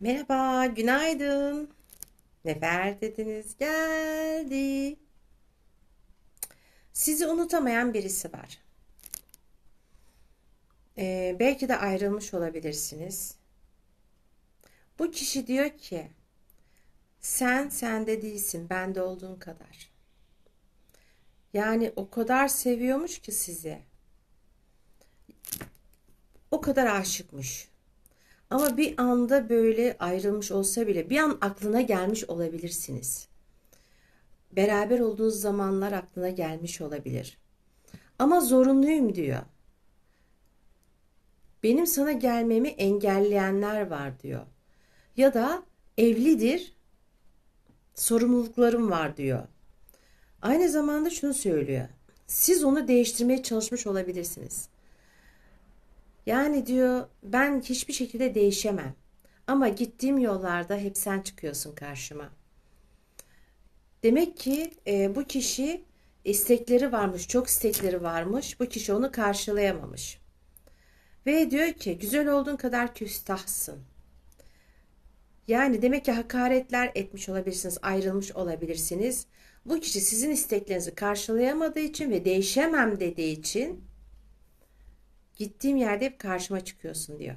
Merhaba, günaydın. Nefer dediniz geldi. Sizi unutamayan birisi var. Ee, belki de ayrılmış olabilirsiniz. Bu kişi diyor ki, sen sende değilsin, bende olduğun kadar. Yani o kadar seviyormuş ki sizi. O kadar aşıkmış. Ama bir anda böyle ayrılmış olsa bile bir an aklına gelmiş olabilirsiniz. Beraber olduğunuz zamanlar aklına gelmiş olabilir. Ama zorunluyum diyor. Benim sana gelmemi engelleyenler var diyor. Ya da evlidir, sorumluluklarım var diyor. Aynı zamanda şunu söylüyor. Siz onu değiştirmeye çalışmış olabilirsiniz. Yani diyor ben hiçbir şekilde değişemem. Ama gittiğim yollarda hep sen çıkıyorsun karşıma. Demek ki e, bu kişi istekleri varmış, çok istekleri varmış. Bu kişi onu karşılayamamış. Ve diyor ki güzel olduğun kadar küstahsın. Yani demek ki hakaretler etmiş olabilirsiniz, ayrılmış olabilirsiniz. Bu kişi sizin isteklerinizi karşılayamadığı için ve değişemem dediği için Gittiğim yerde hep karşıma çıkıyorsun diyor.